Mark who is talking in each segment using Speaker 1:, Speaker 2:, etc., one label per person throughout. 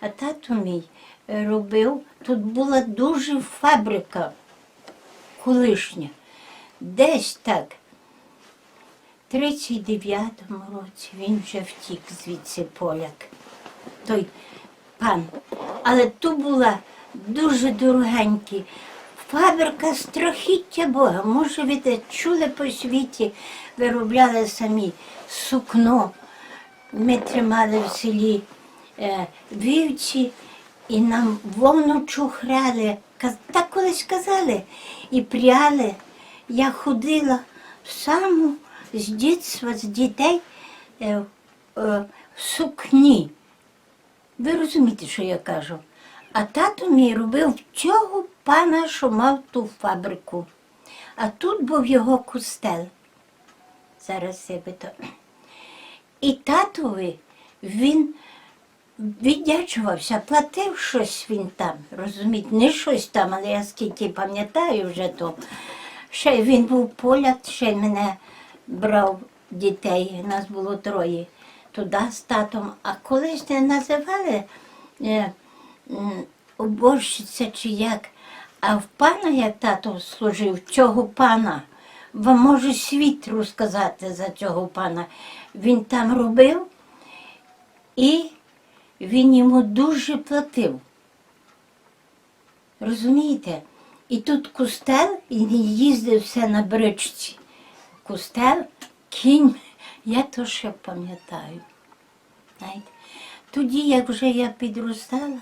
Speaker 1: А тато мій е, робив, тут була дуже фабрика колишня. Десь так. В 39-му році він вже втік звідси поляк, той пан. Але то була дуже дорогенькі. Фабрика страхіття Бога. Може, ви те чули по світі, виробляли самі сукно. Ми тримали в селі вівці і нам вовну чухряли. Так колись казали. І пряли. Я ходила саму з дитинства, з дітей е, е, в сукні. Ви розумієте, що я кажу? А тато мій робив цього пана, що мав ту фабрику. А тут був його кустел. Зараз я би то. І татові він віддячувався, платив щось він там, розумієте, не щось там, але я скільки пам'ятаю вже то. Ще він був поляк, ще мене брав дітей, нас було троє туди з татом. А колись не називали е, уборщиця чи як. А в пана, як тато служив, цього пана, вам можу світ розказати за цього пана. Він там робив і він йому дуже платив. Розумієте? І тут кустел, і їздив все на бричці. Кустел, кінь, я то ще пам'ятаю. Знаєте? Тоді, як вже я підростала,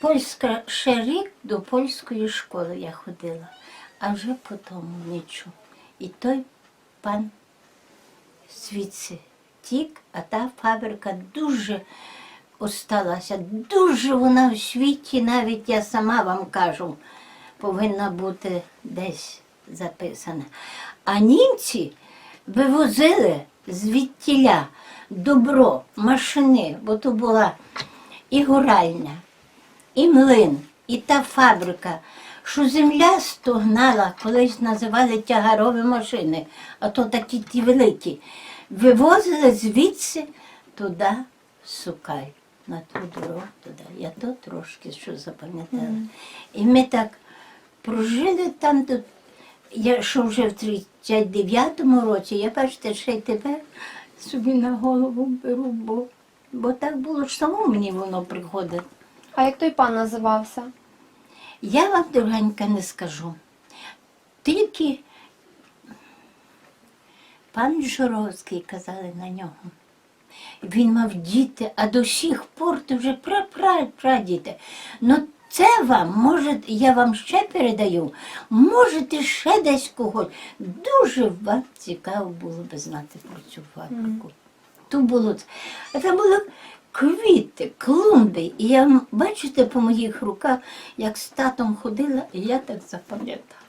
Speaker 1: польська ще рік до польської школи я ходила, а вже потім нічого. І той пан звідси тік, а та фабрика дуже осталася. Дуже вона в світі, навіть я сама вам кажу, повинна бути десь записана. А німці вивозили звідтіля добро, машини, бо то була і горальня, і млин, і та фабрика, що земля стогнала, колись називали тягарові машини, а то такі ті великі. Вивозили звідси туди в Сукай, на ту дорогу туди. Я то трошки що запам'ятала. І ми так прожили там, до- я що вже в 39-му році, я бачите, ще й тепер собі на голову беру, бо, бо так було ж само мені воно приходить.
Speaker 2: А як той пан називався?
Speaker 1: Я вам, дорогенька, не скажу. Тільки пан Жоровський казали на нього. Він мав діти, а до сих пор ти вже пра-пра-прадіти. Ну це вам, може, я вам ще передаю, можете ще десь когось. Дуже вам цікаво було би знати про цю фабрику. То було це. А були квіти, клумби. І я бачите по моїх руках, як з татом ходила, і я так запам'ятала.